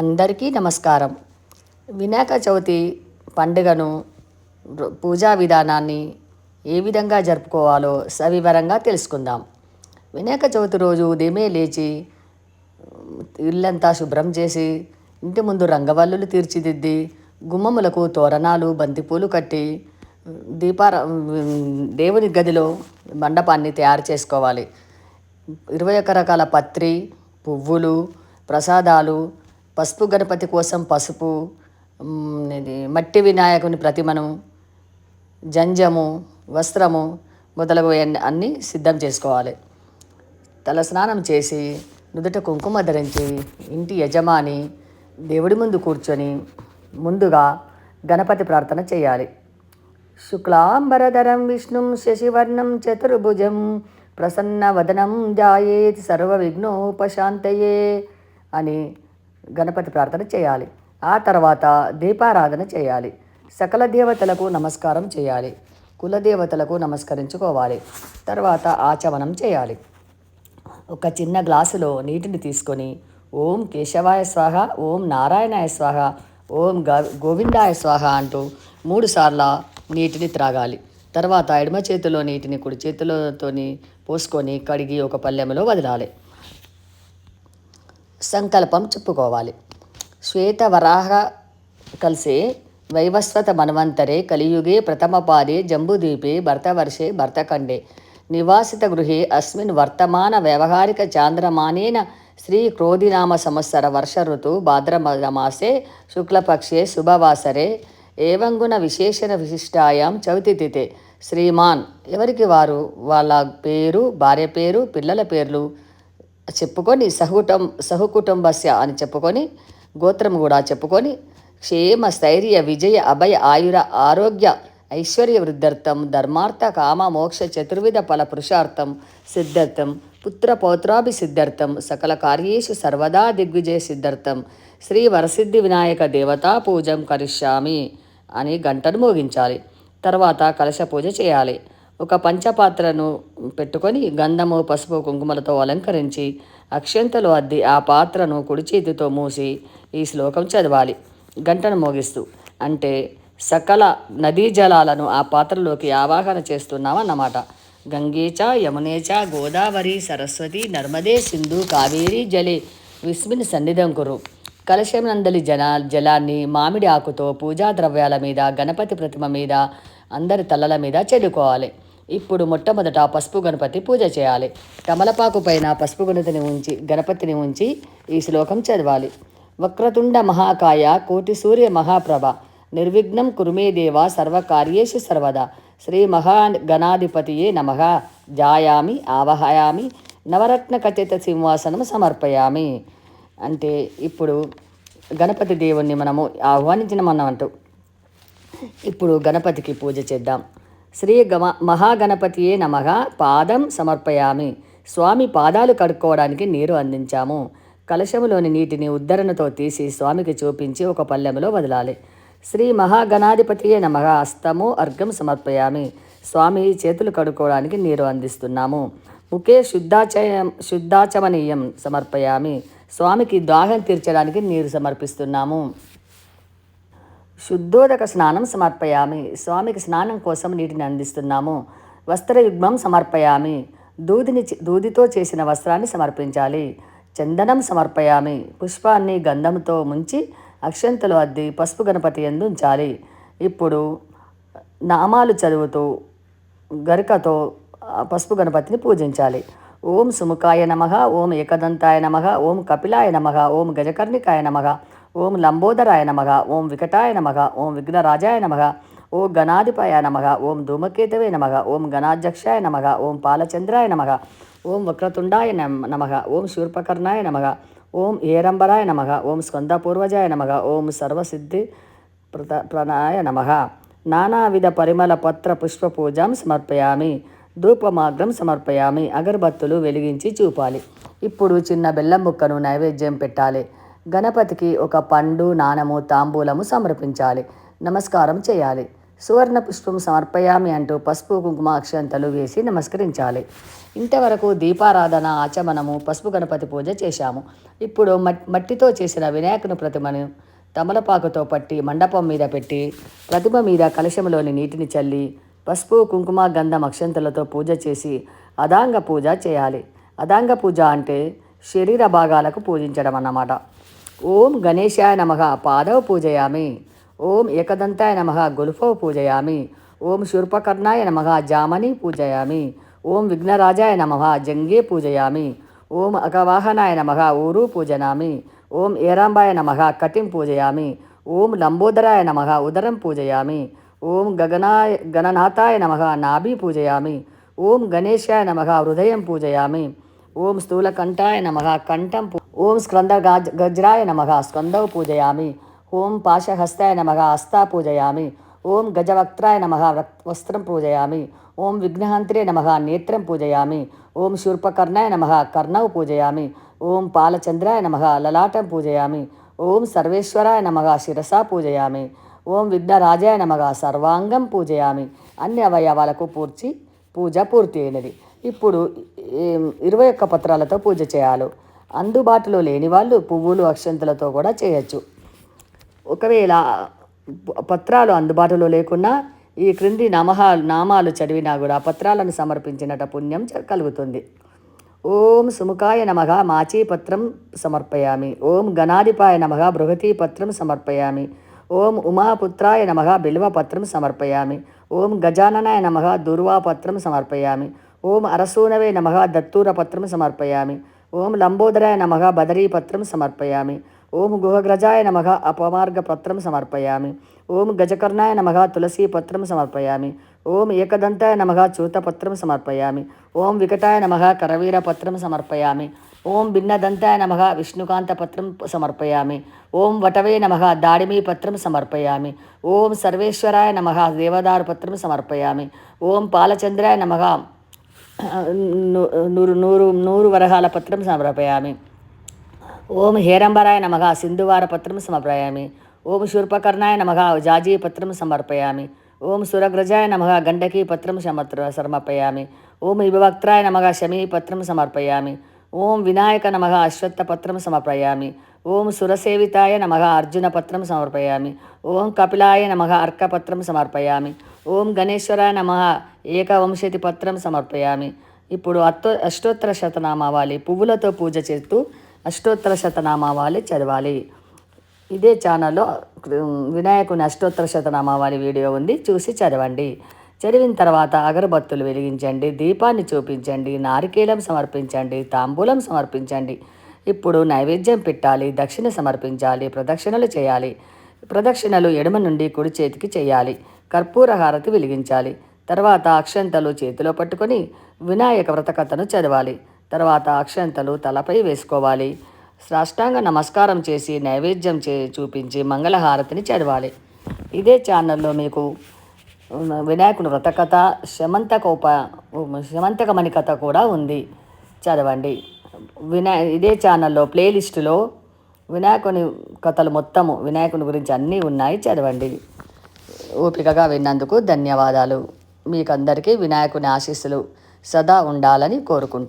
అందరికీ నమస్కారం. వినాయక చవితి పండుగను పూజా విధానాన్ని ఏ విధంగా జరుపుకోవాలో సవివరంగా తెలుసుకుందాం. వినాయక చవితి రోజు ఉదయమే లేచి ఇల్లంతా శుభ్రం చేసి ఇంటి ముందు రంగవల్లులు తీర్చిదిద్ది గుమ్మములకు తోరణాలు బంతిపూలు కట్టి దీపార దేవుని గదిలో మండపాన్ని తయారు చేసుకోవాలి. ఇరవై ఒక్క రకాల పత్రి పువ్వులు ప్రసాదాలు పసుపు గణపతి కోసం పసుపు ఇది మట్టి వినాయకుని ప్రతిమను జంజము వస్త్రము మొదలగు అన్నీ సిద్ధం చేసుకోవాలి. తల స్నానం చేసి నుదుట కుంకుమ ధరించి ఇంటి యజమాని దేవుడి ముందు కూర్చొని ముందుగా గణపతి ప్రార్థన చేయాలి. శుక్లాంబరధరం విష్ణుం శశివర్ణం చతుర్భుజం ప్రసన్నవదనం జాయేత్ సర్వ విఘ్నోపశాంతయే అని గణపతి ప్రార్థన చేయాలి. ఆ తర్వాత దీపారాధన చేయాలి. సకల దేవతలకు నమస్కారం చేయాలి. కులదేవతలకు నమస్కరించుకోవాలి. తర్వాత ఆచమనం చేయాలి. ఒక చిన్న గ్లాసులో నీటిని తీసుకొని ఓం కేశవాయ స్వాహ ఓం నారాయణాయ స్వాహ ఓం గ- గోవిందాయ స్వాహ అంటూ మూడు సార్ల నీటిని త్రాగాలి. తర్వాత ఎడమ చేతిలో నీటిని కుడి చేతిలోతోని పోసుకొని కడిగి ఒక పల్లెములో వదలాలి. సంకల్పం చెప్పుకోవాలి. శ్వేత వరాహ కలిసే వైవస్వత మన్వంతరే కలియుగే ప్రథమపాదే జంబుదీపే భర్తవర్షే భర్తఖండే నివాసిత గృహే అస్మిన్ వర్తమాన వ్యవహారిక చాంద్రమానేన శ్రీ క్రోధినామ సంవత్సర వర్ష ఋతు భాద్రమాసే శుక్లపక్షే శుభవాసరే. ఏవంగుణ విశేషణ విశిష్టాయాం చవితి తిథే శ్రీమాన్ ఎవరికి వారు? వాళ్ళ పేరు భార్య పేరు పిల్లల పేర్లు? చెప్పుకొని సహుటం సహకుటుంబస్య అని చెప్పుకొని గోత్రం కూడా చెప్పుకొని క్షేమ స్థైర్య విజయ అభయ ఆయుర ఆరోగ్య ఐశ్వర్య వృద్ధార్థం ధర్మార్థ కామ మోక్ష చతుర్విధ ఫల పురుషార్థం సిద్ధార్థం పుత్ర పౌత్రాభి సిద్ధార్థం సకల కార్యేషు సర్వదా దిగ్విజయ సిద్ధార్థం శ్రీ వరసిద్ధి వినాయక దేవతా పూజం కరిష్యామి అని గంటను మోగించాలి. తర్వాత కలశ పూజ చేయాలి. ఒక పంచపాత్రను పెట్టుకొని గంధము పసుపు కుంకుమలతో అలంకరించి అక్షంతలు అద్ది ఆ పాత్రను కుడి చేతితో మూసి ఈ శ్లోకం చదవాలి. గంటను మోగిస్తూ అంటే సకల నదీ జలాలను ఆ పాత్రలోకి ఆవాహన చేస్తున్నామన్నమాట గంగేచ యమునేచ గోదావరి సరస్వతి నర్మదే సింధు కావేరీ జలే విస్మిన్ సన్నిధం కురు. కలశం నందలి జన జలాన్ని మామిడి ఆకుతో పూజా ద్రవ్యాల మీద గణపతి ప్రతిమ మీద అందరి తలల మీద చల్లుకోవాలి ఇప్పుడు మొట్టమొదట పసుపు గణపతి పూజ చేయాలి. కమలపాకు పైన పసుపు గణపతిని ఉంచి గణపతిని ఉంచి ఈ శ్లోకం చదవాలి. వక్రతుండ మహాకాయ కోటి సూర్య మహాప్రభ నిర్విఘ్నం కురుమే దేవ సర్వకార్యేషు సర్వదా. శ్రీ మహాగణాధిపతియే నమ. జాయామి ఆవహయామి నవరత్న కచిత సింహాసనం సమర్పయామి. అంటే ఇప్పుడు గణపతి దేవుణ్ణి మనము ఆహ్వానించినమన్నట్టు ఇప్పుడు గణపతికి పూజ చేద్దాం. శ్రీ గమ మహాగణపతియే నమః. పాదం సమర్పయామి. స్వామి పాదాలు కడుక్కోవడానికి నీరు అందించాము. కలశములోని నీటిని ఉద్ధరణతో తీసి స్వామికి చూపించి ఒక పల్లెములో వదలాలి. శ్రీ మహాగణాధిపతియే నమః. అస్తము అర్ఘం సమర్పయామి. స్వామి చేతులు కడుక్కోవడానికి నీరు అందిస్తున్నాము. ముఖే శుద్ధాచయ శుద్ధాచమనీయం సమర్పయామి. స్వామికి దాహం తీర్చడానికి నీరు సమర్పిస్తున్నాము. శుద్ధోదక స్నానం సమర్పయామి. స్వామికి స్నానం కోసం నీటిని అందిస్తున్నాము. వస్త్రయుగ్మం సమర్పయామి. దూదిని దూదితో చేసిన వస్త్రాన్ని సమర్పించాలి. చందనం సమర్పయామి. పుష్పాన్ని గంధంతో ముంచి అక్షంతలు అద్ది పసుపు గణపతి ఎందు ఉంచాలి. ఇప్పుడు నామాలు చదువుతూ గరికతో పసుపు గణపతిని పూజించాలి. ఓం సుముఖాయ నమ ఓం ఏకదంతాయ నమ ఓం కపిలాయ నమ ఓం గజకర్ణికాయ నమ ఓం లంబోదరాయ నమ ఓం వికటాయ నమగ ఓం విఘ్నరాజాయ నమగ ఓ గణాధిపాయ నమగ ఓం ధూమకేతవే నమగ ఓం గణాధ్యక్షాయ నమగ ఓం పాలచంద్రాయ నమగ ఓం వక్రతుండాయ నమగ ఓం శూర్పకర్ణాయ నమగ ఓం ఏరంబరాయ నమగ ఓం స్కందపూర్వజాయ నమ ఓం సర్వసిద్ధి ప్రత ప్రణాయ నమ నానావిధ పరిమళ పత్ర పుష్ప పూజం సమర్పయామి ధూపమాగ్రం సమర్పయామి అగరబత్తులు వెలిగించి చూపాలి ఇప్పుడు చిన్న బెల్లం ముక్కను నైవేద్యం పెట్టాలి గణపతికి ఒక పండు నాణము తాంబూలము సమర్పించాలి. నమస్కారం చేయాలి. సువర్ణ పుష్పం సమర్పయామి అంటూ పసుపు కుంకుమ అక్షంతలు వేసి నమస్కరించాలి. ఇంతవరకు దీపారాధన ఆచమనము పసుపు గణపతి పూజ చేశాము. ఇప్పుడు మట్టితో చేసిన వినాయకుని ప్రతిమను తమలపాకుతో పట్టి మండపం మీద పెట్టి ప్రతిమ మీద కలశంలోని నీటిని చల్లి పసుపు కుంకుమ గంధం అక్షంతలతో పూజ చేసి అదాంగ పూజ చేయాలి. అదాంగ పూజ అంటే శరీర భాగాలకు పూజించడం అన్నమాట ఓం గణేశాయ నమ పాదవ పూజయామి ఓం ఏకదంతాయ నమ గుల్ఫో పూజయామి ఓం శూర్పకర్ణాయ నమ జామని పూజయామి ఓం విఘ్నరాజాయ నమ జంగే పూజయామి ఓం అగవాహనాయ నమ ఊరు పూజనామి ఓం ఏరాంబాయ నమ కటిం పూజయామి ఓం లంబోదరాయ నమ ఉదరం పూజయామి ఓం గగనాయ గణనాథాయ నమ నాభి పూజయామి ఓం గణేశాయ నమ హృదయం పూజయామి ఓం స్థూలకంఠాయ నమ కంఠం ఓం స్కంద గజ్రాయ నమ స్కందౌ పూజయామి. ఓం పాశహస్తాయ నమ హస్తా పూజయామి. ఓం గజవక్త్రాయ నమ వస్త్రం పూజయామి. ఓం విఘ్నహంత్రే నమ నేత్రం పూజయామి. ఓం శూర్పకర్ణాయ నమ కర్ణౌ పూజయామి. ఓం పాలచంద్రాయ నమ లలాటం పూజయామి. ఓం సర్వేశ్వరాయ నమ శిరసా పూజయామి. ఓం విఘ్నరాజాయ నమ సర్వాంగం పూజయామి. అన్ని అవయవాలకు పూర్చి పూజ పూర్తి అయినది. ఇప్పుడు ఇరవై ఒక్క పత్రాలతో పూజ చేయాలి. అందుబాటులో లేని వాళ్ళు పువ్వులు అక్షంతలతో కూడా చేయొచ్చు. ఒకవేళ పత్రాలు అందుబాటులో లేకున్నా ఈ క్రింది నమహా నామాలు చదివినా కూడా పత్రాలను సమర్పించినట పుణ్యం కలుగుతుంది. ఓం సుముఖాయ నమగా మాచీపత్రం సమర్పయామి. ఓం గణాధిపాయ నమగా బృహతీపత్రం సమర్పయామి. ఓం ఉమాపుత్రాయ నమ బిల్వపత్రం సమర్పయామి. ఓం గజాననాయ నమ దుర్వాపత్రం సమర్పయామి. ఓం అరసూనవే నమ దత్తూరపత్రం సమర్పయామి. ఓం లంబోదరాయ నమ బదరీపత్రం సమర్పయామి ఓం గుహగ్రజాయ నమ అపమార్గపత్రం సమర్పయామి ఓం గజకర్ణాయ నమ తులసీపత్రం సమర్పయామి ఓం ఏకదంతాయ నమ చూతపత్రం సమర్పయామి ఓం వికటాయ నమ కరవీరపత్రం సమర్పయామి ఓం భిన్నదంతాయ నమ విష్ణుకాంతపత్రం సమర్పయామి ఓం వటవే నమ దాడిమీపత్రం సమర్పయామి ఓం సర్వేశ్వరాయ నమ దేవదారుపత్రం సమర్పయామి ఓం పాలచంద్రాయ నమ నూరు నూరు నూరు వరహాల పత్రం సమర్పయామి. ఓం హేరంబరాయ నమగ సింధువార పత్రం సమర్పయామి. ఓం శూర్పకర్ణాయ నమగ జాజీ పత్రం సమర్పయామి. ఓం సురగ్రజాయ నమగ గండకీ పత్రం సమర్ప సమర్పయామి. ఓం విభవక్త్రాయ నమగ శమీ పత్రం సమర్పయామి. ఓం వినాయక నమగ అశ్వత్థ పత్రం సమర్పయామి. ఓం సురసేవితాయ నమగ అర్జున పత్రం సమర్పయామి. ఓం కపిలాయ నమగ అర్కపత్రం సమర్పయామి. ఓం గణేశ్వరాయ నమ. ఏకవంశతి పత్రం సమర్పయామి. ఇప్పుడు అత్తో అష్టోత్తర శతనామావాలి పువ్వులతో పూజ చేస్తూ అష్టోత్తర శతనామావాలి చదవాలి. ఇదే ఛానల్లో వినాయకుని అష్టోత్తర శతనామావాలి వీడియో ఉంది చూసి చదవండి. చదివిన తర్వాత అగరబత్తులు వెలిగించండి దీపాన్ని చూపించండి నారికేలం సమర్పించండి తాంబూలం సమర్పించండి. ఇప్పుడు నైవేద్యం పెట్టాలి దక్షిణ సమర్పించాలి ప్రదక్షిణలు చేయాలి. ప్రదక్షిణలు ఎడమ నుండి కుడి చేతికి చేయాలి. కర్పూర హారతి వెలిగించాలి. తర్వాత అక్షంతలు చేతిలో పట్టుకొని వినాయక వ్రతకథను చదవాలి. తర్వాత అక్షంతలు తలపై వేసుకోవాలి. సాష్టాంగ నమస్కారం చేసి నైవేద్యం చే చూపించి మంగళహారతిని చదవాలి. ఇదే ఛానల్లో మీకు వినాయకుని వ్రతకథ శమంతక ఉప శమంతకమణి కథ కూడా ఉంది. చదవండి. వినాయ ఇదే ఛానల్లో ప్లేలిస్టులో వినాయకుని కథలు మొత్తము వినాయకుని గురించి అన్నీ ఉన్నాయి. చదవండి. ఓపికగా విన్నందుకు ధన్యవాదాలు. మీకందరికీ వినాయకుని ఆశీస్సులు సదా ఉండాలని కోరుకుంటున్నాను.